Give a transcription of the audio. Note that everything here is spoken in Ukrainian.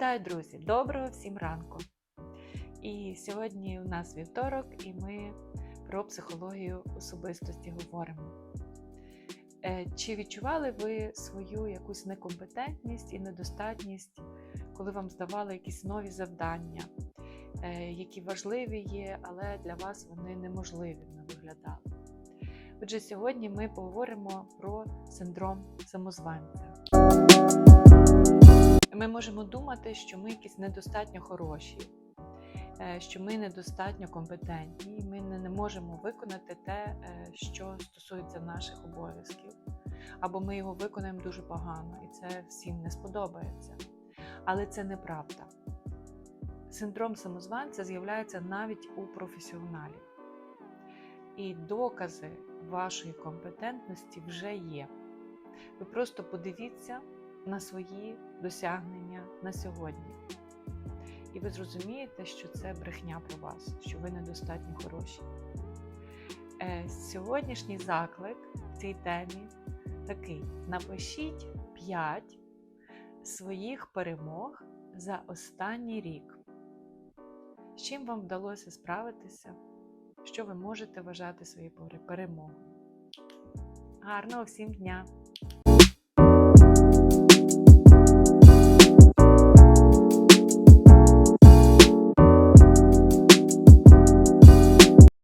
Вітаю, друзі! Доброго всім ранку! І сьогодні у нас вівторок, і ми про психологію особистості говоримо. Е, Чи відчували ви свою якусь некомпетентність і недостатність, коли вам здавали якісь нові завдання, е, які важливі є, але для вас вони неможливими виглядали? Отже, сьогодні ми поговоримо про синдром самозванця. Ми можемо думати, що ми якісь недостатньо хороші, е, що ми недостатньо компетентні, ми не не можемо виконати те, е, що стосується наших обов'язків, або ми його виконаємо дуже погано, і це всім не сподобається. Але це неправда. Синдром самозванця з'являється навіть у професіоналів. І докази вашої компетентності вже є. Ви просто подивіться на свої досягнення на сьогодні. І ви зрозумієте, що це брехня про вас, що ви недостатньо хороші. Е, Сьогоднішній заклик в цій темі такий: напишіть 5 своїх перемог за останній рік. З чим вам вдалося справитися? Що ви можете вважати своєю перемогою? Гарного всім дня!